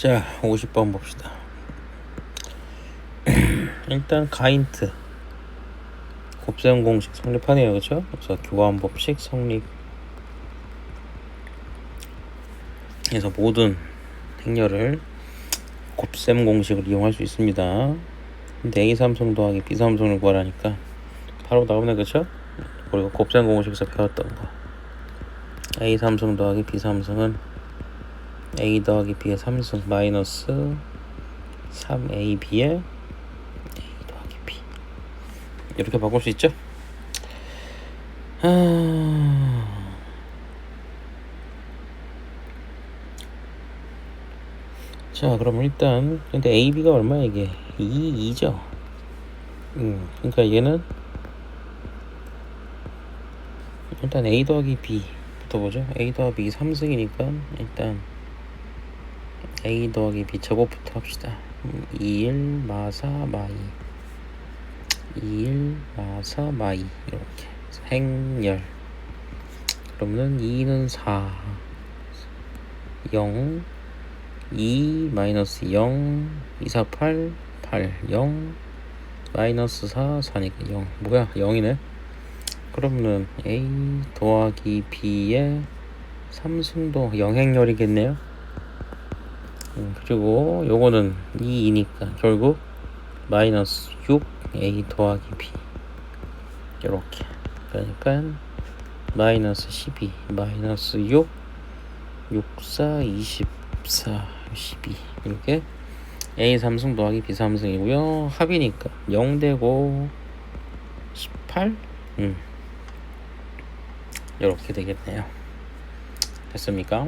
자, 50번 봅시다. 일단 가인트 곱셈 공식 성립하네요, 그렇죠? 그래서 교환 법칙 성립. 그래서 모든 행렬을 곱셈 공식을 이용할 수 있습니다. 근데 A 삼성 더하기 B 삼성을 구하라니까 바로 나오네, 그렇죠? 우리가 곱셈 공식에서 배웠던 거. A 삼성 더하기 B 삼성은 A 더하기 B의 3승 마이너스 3AB의 A 더하기 B. 이렇게 바꿀 수 있죠? 아... 자 그럼 일단 근데 AB가 얼마야 이게? 2, 2죠? 음, 그러니까 얘는 일단 A 더하기 B부터 보죠. A 더하기 B 3승이니까 일단 A 더하기 B 저것부터 합시다. 2일 마사 마이. 2일 마사 마이. 이렇게. 행렬 그러면 2는 4 0 2 마이너스 0 2 4 8 8 0 마이너스 4 4니까 0 뭐야? 0이네. 그러면 A 더하기 B의 삼승도 영행렬이겠네요. 음, 그리고 요거는 2이니까 결국 마이너스 6 a 더하기 b. 이렇게. 그러니까 마이너스 12 마이너스 6 6 4 24 12 이렇게 a 삼승 더하기 b 삼승이고요. 합이니까 0 되고 18 음. 이렇게 되겠네요. 됐습니까?